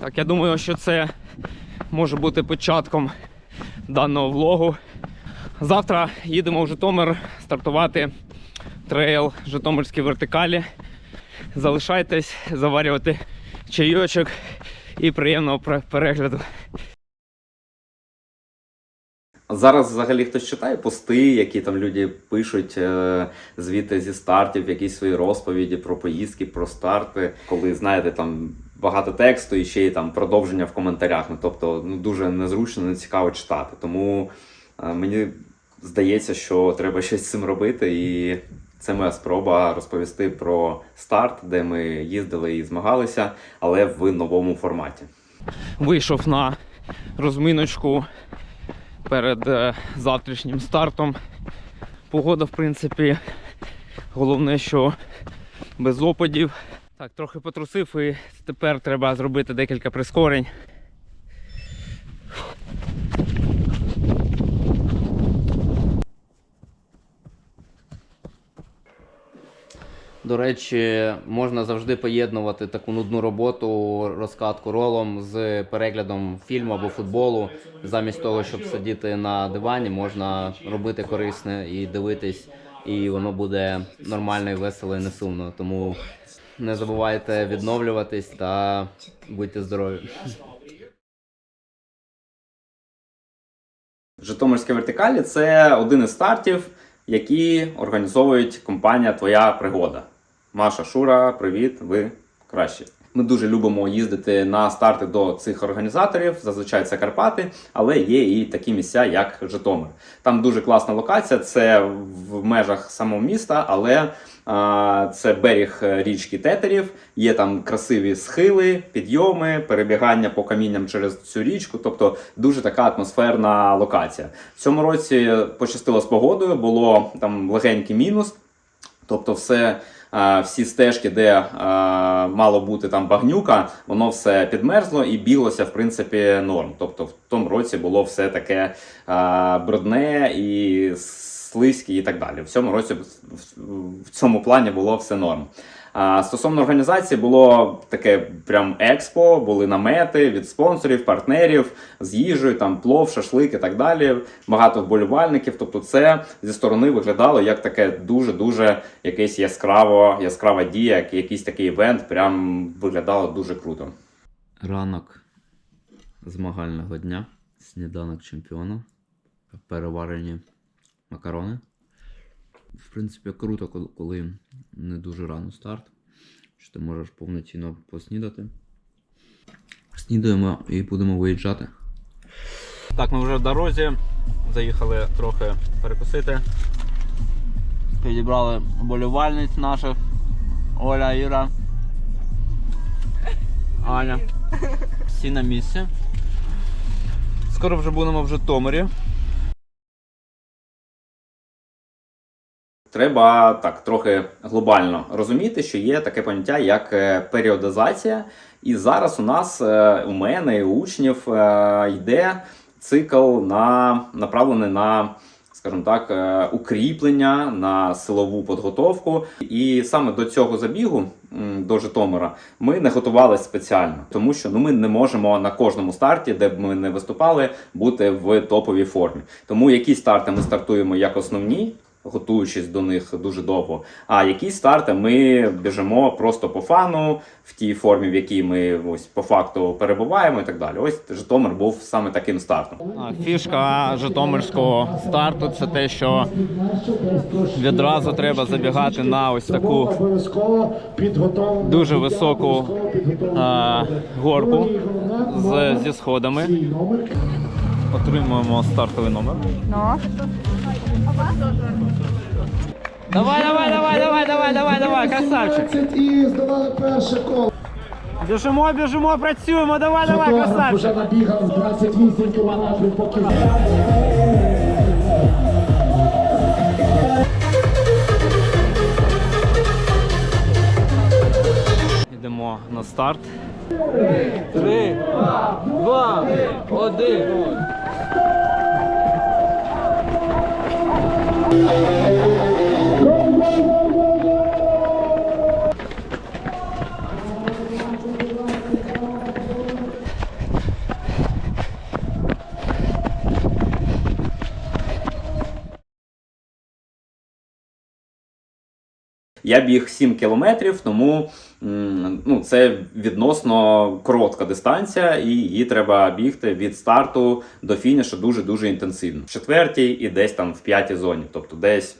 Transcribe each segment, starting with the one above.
Так, я думаю, що це може бути початком даного влогу. Завтра їдемо в Житомир стартувати трейл Житомирські вертикалі. Залишайтесь заварювати чайочок і приємного перегляду. Зараз взагалі хтось читає пости, які там люди пишуть е, звіти зі стартів, якісь свої розповіді про поїздки, про старти, коли знаєте там багато тексту і ще й там продовження в коментарях. Ну тобто ну дуже незручно, не цікаво читати. Тому е, мені здається, що треба щось з цим робити, і це моя спроба розповісти про старт, де ми їздили і змагалися, але в новому форматі. Вийшов на розминочку перед е, завтрашнім стартом. Погода, в принципі, головне, що без опадів. Так, трохи потрусив і тепер треба зробити декілька прискорень. До речі, можна завжди поєднувати таку нудну роботу, розкатку ролом з переглядом фільму або футболу. Замість того, щоб сидіти на дивані, можна робити корисне і дивитись, і воно буде нормально і весело і не сумно. Тому не забувайте відновлюватись та будьте здорові. Житомирське вертикалі це один із стартів, які організовують компанія Твоя пригода. Маша Шура, привіт, ви кращі. Ми дуже любимо їздити на старти до цих організаторів. Зазвичай це Карпати, але є і такі місця, як Житомир. Там дуже класна локація. Це в межах самого міста, але а, це берег е, річки Тетерів. Є там красиві схили, підйоми, перебігання по камінням через цю річку. Тобто дуже така атмосферна локація. В цьому році пощастило з погодою, було там легенький мінус. Тобто, все, всі стежки, де мало бути там багнюка, воно все підмерзло і білося, в принципі, норм. Тобто, в тому році було все таке брудне і слизьке і так далі. В цьому році в цьому плані було все норм. А, стосовно організації, було таке прям експо, були намети від спонсорів, партнерів з їжею, там плов, шашлик і так далі. Багато вболівальників. Тобто, це зі сторони виглядало як таке дуже-дуже якесь яскраво, яскрава дія, якийсь такий івент. Прям виглядало дуже круто. Ранок змагального дня, сніданок чемпіона, переварені макарони. В принципі, круто, коли- не дуже рано старт, що ти можеш повноцінно поснідати. Снідаємо і будемо виїжджати. Так, ми вже в дорозі. Заїхали трохи перекусити. Підібрали болівальниць наших. Оля, Іра. Аня. Всі на місці. Скоро вже будемо в Житомирі. Треба так трохи глобально розуміти, що є таке поняття як е, періодизація. І зараз у нас е, у мене і у учнів е, йде цикл на направлений на, скажімо так, укріплення на силову підготовку. І саме до цього забігу до Житомира ми не готувалися спеціально, тому що ну ми не можемо на кожному старті, де б ми не виступали, бути в топовій формі. Тому якісь старти ми стартуємо як основні готуючись до них дуже довго. А якісь старти ми біжимо просто по фану, в тій формі, в якій ми ось по факту перебуваємо, і так далі. Ось Житомир був саме таким стартом. Фішка Житомирського старту це те, що відразу треба забігати на ось таку дуже високу а, горку з, зі сходами. Отримуємо стартовий номер. Давай, давай, давай, давай, давай, давай, давай, красавчик. і здавали перше коло. Біжимо, біжимо, працюємо, давай, давай, красавчик. вже набігав 28 кілометрів поки. Йдемо на старт. Три, два, один. Я біг 7 кілометрів, тому ну, це відносно коротка дистанція, і її треба бігти від старту до фінішу дуже дуже інтенсивно. В четвертій і десь там в п'ятій зоні, тобто десь.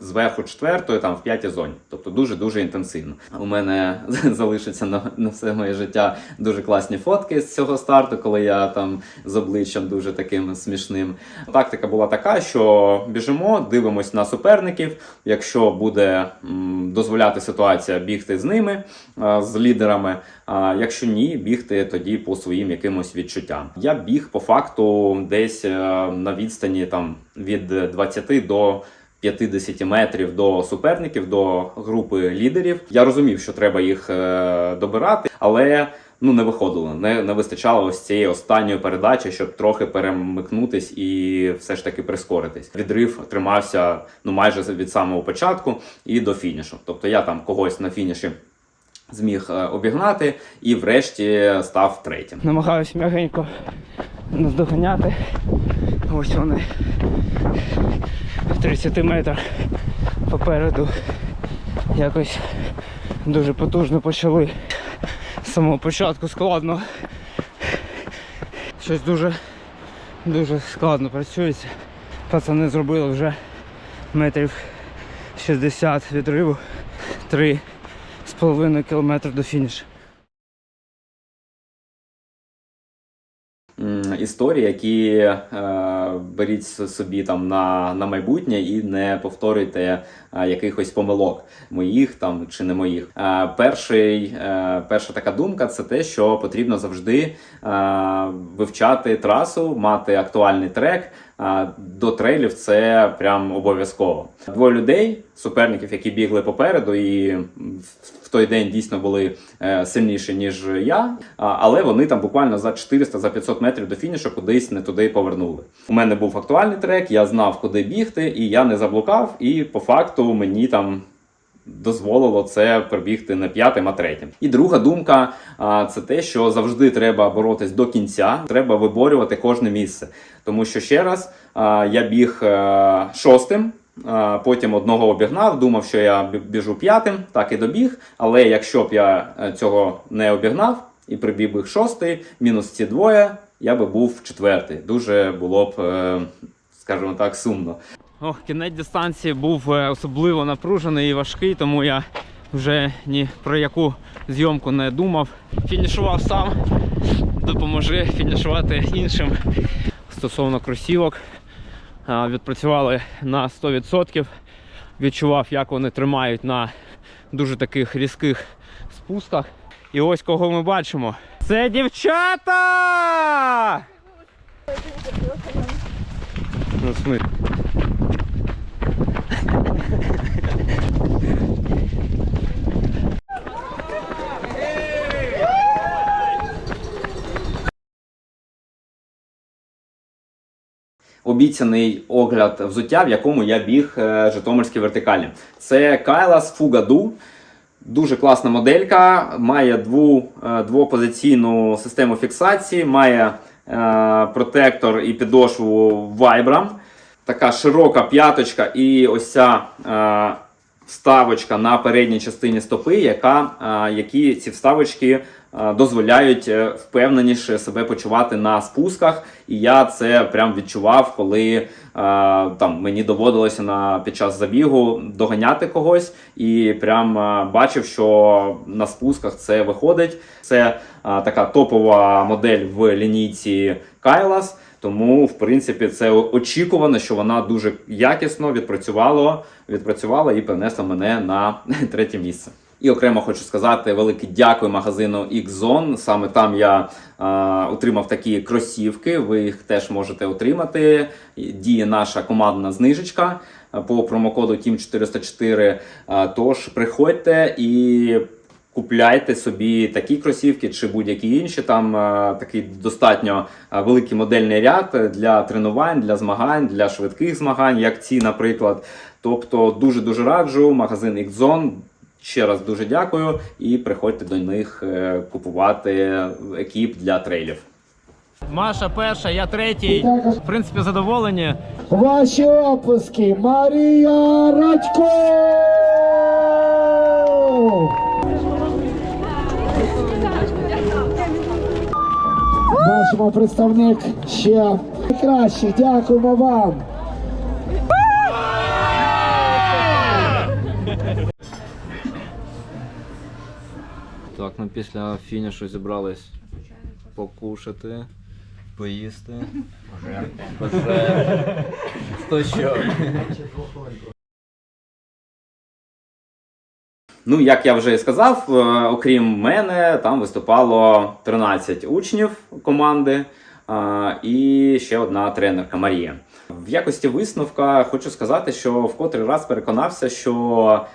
Зверху четвертої, там в п'ятій зоні, тобто дуже дуже інтенсивно. У мене залишиться на, на все моє життя дуже класні фотки з цього старту, коли я там з обличчям дуже таким смішним. Тактика була така, що біжимо, дивимось на суперників. Якщо буде м, дозволяти ситуація бігти з ними, а, з лідерами. А якщо ні, бігти тоді по своїм якимось відчуттям. Я біг по факту десь е, на відстані там від 20 до 50 метрів до суперників, до групи лідерів. Я розумів, що треба їх е, добирати, але ну не виходило. Не, не вистачало ось цієї останньої передачі, щоб трохи перемикнутись і все ж таки прискоритись. Відрив тримався ну майже від самого початку і до фінішу. Тобто я там когось на фініші зміг е, обігнати і врешті став третім. Намагаюсь м'ягенько наздоганяти. Ось вони. В 30 метрах попереду. Якось дуже потужно почали. З самого початку складно. Щось дуже дуже складно працюється. Пацани зробили вже метрів 60 відриву. 3,5 кілометри до фінішу. Історії, які е, беріть собі там на, на майбутнє і не повторюйте е, якихось помилок моїх там чи не моїх. Е, перший, е, перша така думка це те, що потрібно завжди е, вивчати трасу, мати актуальний трек. До трейлів це прям обов'язково. Двоє людей, суперників, які бігли попереду, і в- в той день дійсно були е, сильніші, ніж я. Але вони там буквально за 400 за 500 метрів до фінішу кудись не туди повернули. У мене був актуальний трек, я знав, куди бігти, і я не заблукав. І по факту мені там. Дозволило це пробігти не п'ятим, а третім. І друга думка це те, що завжди треба боротись до кінця, треба виборювати кожне місце. Тому що ще раз я біг е, шостим, потім одного обігнав, думав, що я біжу п'ятим, так і добіг. Але якщо б я е, цього не обігнав і прибіг би шостий, мінус ці двоє, я би був четвертий. Дуже було б, е, скажімо так, сумно. Ох, кінець дистанції був е, особливо напружений і важкий, тому я вже ні про яку зйомку не думав. Фінішував сам, допоможи фінішувати іншим. Стосовно кросівок, відпрацювали на 100%. Відчував, як вони тримають на дуже таких різких спусках. І ось кого ми бачимо. Це дівчата! Ну, в обіцяний огляд взуття, в якому я біг е, Житомирські вертикалі. Це Kailas Fugadu. Дуже класна моделька, має дву, е, двопозиційну систему фіксації, має протектор і підошву Vibram. Така широка п'яточка і ось ця е, вставочка на передній частині стопи, яка, е, які ці вставочки е, дозволяють е, впевненіше себе почувати на спусках. І я це прям відчував, коли е, там мені доводилося на під час забігу доганяти когось, і прям е, бачив, що на спусках це виходить. Це е, така топова модель в лінійці Kailas. Тому, в принципі, це очікувано, що вона дуже якісно відпрацювала, відпрацювала і принесла мене на третє місце. І окремо хочу сказати велике дякую магазину X-Zone. Саме там я е, отримав такі кросівки. Ви їх теж можете отримати. Діє наша командна знижечка по промокоду TEAM404. Е, Тож приходьте і Купляйте собі такі кросівки чи будь-які інші. Там е, такий достатньо великий модельний ряд для тренувань, для змагань, для швидких змагань, як ці, наприклад. Тобто дуже дуже раджу. Магазин Xzone. Ще раз дуже дякую і приходьте до них е, купувати екіп для трейлів. Маша перша, я третій. В принципі, задоволені. Ваші опуски Марія Радько! Бачимо представник ще найкращий. Дякуємо вам. Так, ну після фінішу зібрались покушати, поїсти. То що? Ну, як я вже і сказав, е, окрім мене, там виступало 13 учнів команди е, і ще одна тренерка Марія. В якості висновка хочу сказати, що в котрий раз переконався, що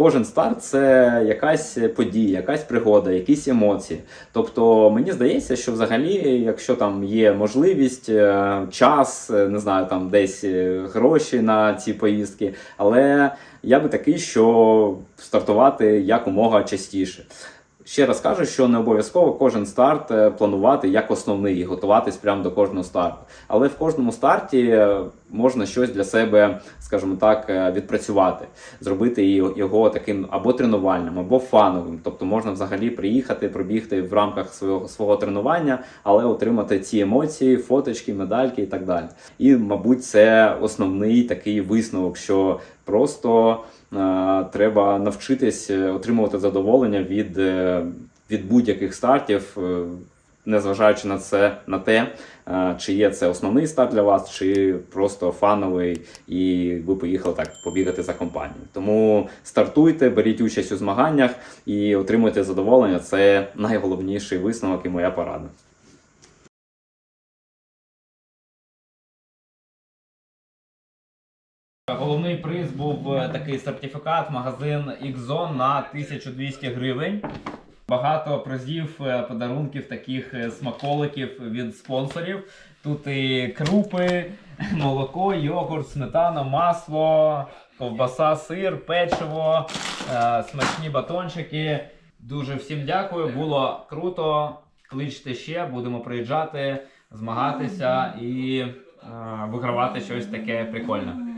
кожен старт це якась подія, якась пригода, якісь емоції. Тобто мені здається, що взагалі, якщо там є можливість, е, час, е, не знаю, там десь е, гроші на ці поїздки, але я би такий, що стартувати якомога частіше. Ще раз кажу, що не обов'язково кожен старт е, планувати як основний і готуватись прямо до кожного старту. Але в кожному старті е, можна щось для себе, скажімо так, е, відпрацювати, зробити його- таким або тренувальним, або фановим. Тобто можна взагалі приїхати, пробігти в рамках свого свого тренування, але отримати ці емоції, фоточки, медальки і так далі. І, мабуть, це основний такий висновок, що просто треба навчитись е, отримувати задоволення від, е, від будь-яких стартів, е, незважаючи на це на те, чи є це основний старт для вас, чи просто фановий, і ви поїхали так побігати за компанію. Тому стартуйте, беріть участь у змаганнях і отримуйте задоволення. Це найголовніший висновок і моя порада. Головний приз був е, такий сертифікат магазин Xzone на 1200 гривень. Багато призів, е, подарунків, таких е, смаколиків від спонсорів. Тут і крупи, молоко, йогурт, сметана, масло, ковбаса, сир, печиво, смачні батончики. Дуже всім дякую. Було круто. Кличте ще, будемо приїжджати, змагатися і вигравати щось таке прикольне.